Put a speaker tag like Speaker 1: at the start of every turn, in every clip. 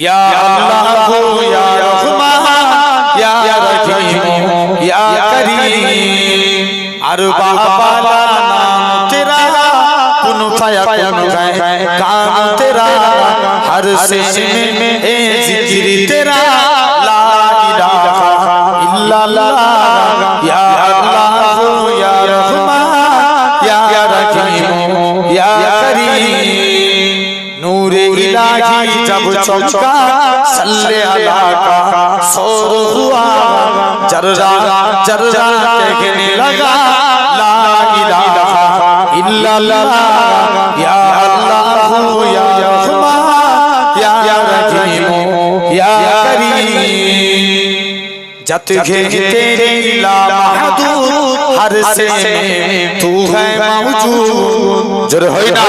Speaker 1: ইয়া আল্লাহ ইয়া রহমান ইয়া রহিম ইয়া করিম আর বাবা নাম তেরা কোন ফায়া কোন গায় কাম তেরা হর সে में ए जिक्र तेरा ला इलाहा इल्ला अल्लाह या अल्लाह या रहमान या रहीम या नूरे इलाही जब चमका सल्ले अला का सोर हुआ जर्रा जर्रा कहने लगा ला इलाहा इल्लल्लाह या अल्लाह या रहमान या रहीम या करीम जत घे तेरे ला महदूद हर से तू है मौजूद जुर होइना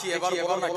Speaker 1: দেখি এবার বলো না